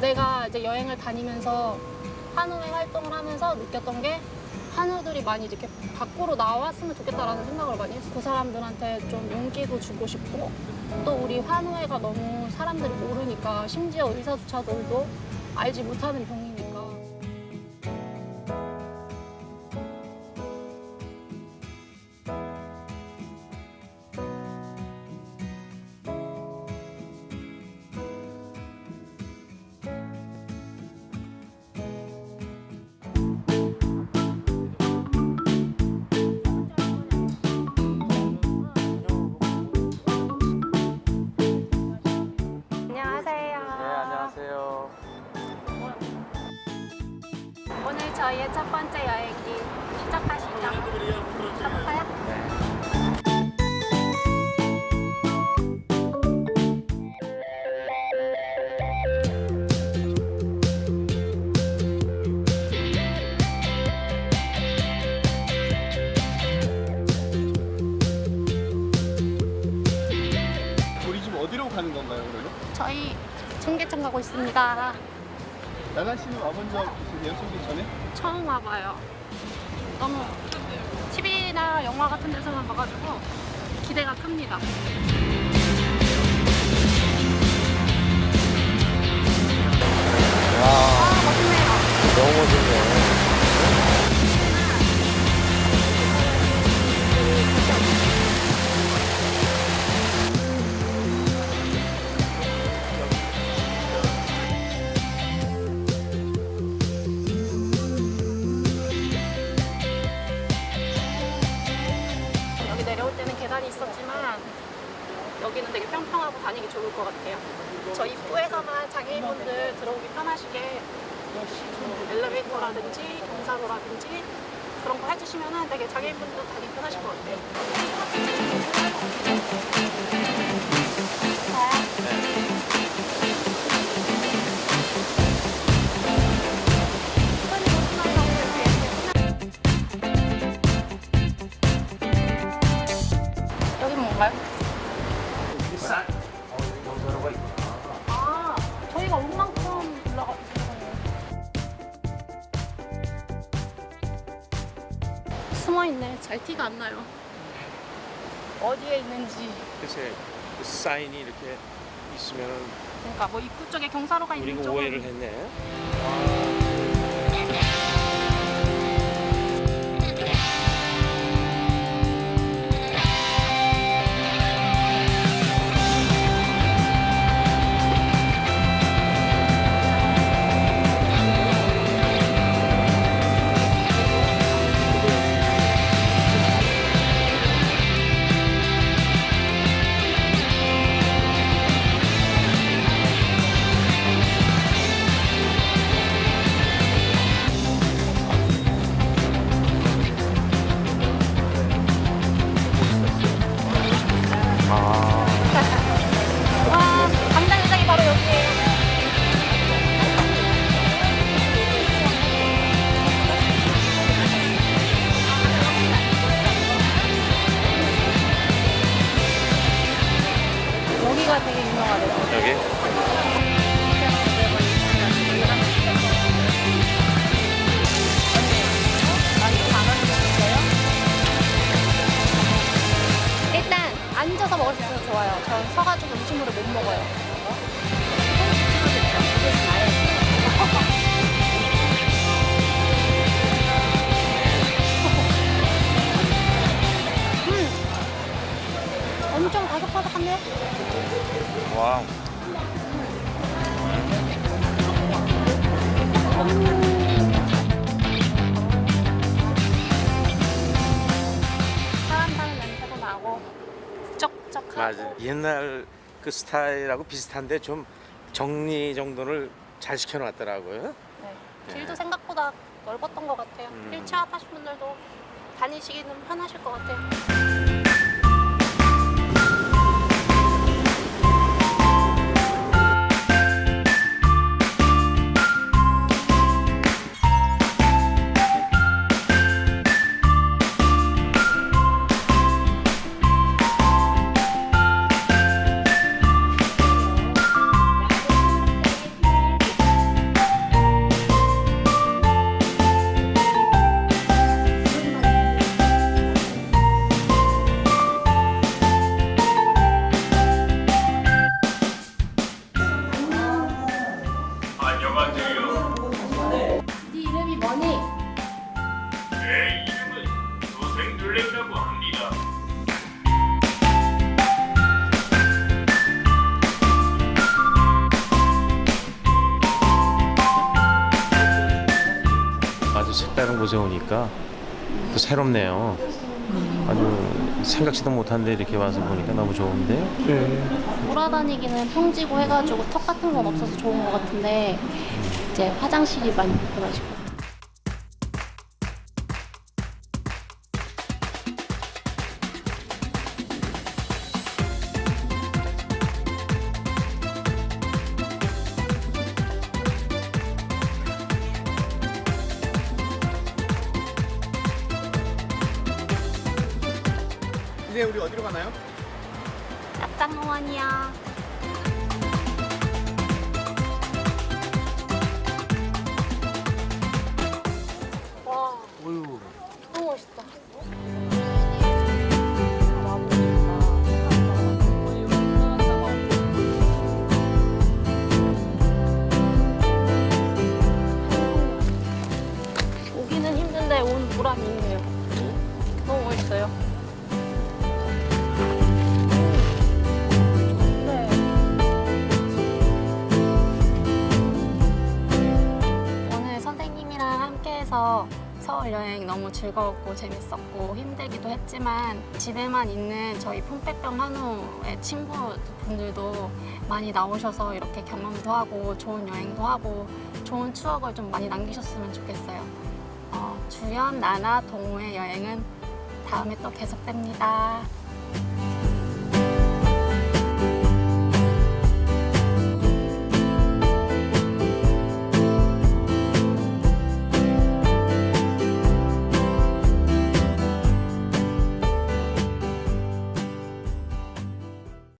내가 이제 여행을 다니면서 한우의 활동을 하면서 느꼈던 게 한우들이 많이 이렇게 밖으로 나왔으면 좋겠다라는 생각을 많이 했어. 그 사람들한테 좀 용기도 주고 싶고 또 우리 한우회가 너무 사람들이 모르니까 심지어 의사조차들도 알지 못하는 병이 저희의 첫 번째 여행기 시작하시죠. 가볼까요? 네. 우리 지금 어디로 가는 건가요, 그러면? 저희 청계천 가고 있습니다. 나간 씨는 와본 적 있으세요, 청계 전에? 처음 와봐요. 너무 TV나 영화 같은 데서만 봐가지고 기대가 큽니다. 와, 아, 멋있네요. 너무 멋있네. 있었지만 여기는 되게 평평하고 다니기 좋을 것 같아요. 저 입구에서만 장애인분들 들어오기 편하시게 엘리베이터라든지 경사로라든지 그런 거 해주시면 되게 장애인분들 다니기 편하실 것 같아요. 뭔가요? 아, 저희가 온 만큼 올라가 숨어 있네. 잘 티가 안 나요. 어디에 있는지. 글쎄 그 사인이 이렇게 있으면 그러니까 뭐 입구 쪽에 경사로가 있는 우리가 쪽은 오해를 했네. 음식물을 못 먹어요. 음, 엄청 바삭바삭한데? 와 사람 사는 냄새도 나고 북적북적하고 맞아. 옛날 그 스타일하고 비슷한데 좀 정리 정돈을 잘 시켜놨더라고요. 네. 길도 생각보다 넓었던 것 같아요. 음. 휠체어 타신 분들도 다니시기는 편하실 것 같아요. 색다른 곳에 오니까 또 새롭네요. 아주 생각지도 못한데 이렇게 와서 보니까 너무 좋은데. 돌아다니기는 평지고 해가지고 턱 같은 건 없어서 좋은 것 같은데 이제 화장실이 많이 불편하시고 이제 우리 어디로 가나요? 납작농원이야 여행 너무 즐거웠고 재밌었고 힘들기도 했지만 집에만 있는 저희 폼빼병 한우의 친구분들도 많이 나오셔서 이렇게 경험도 하고 좋은 여행도 하고 좋은 추억을 좀 많이 남기셨으면 좋겠어요. 어, 주연, 나나, 동호의 여행은 다음에 또 계속됩니다.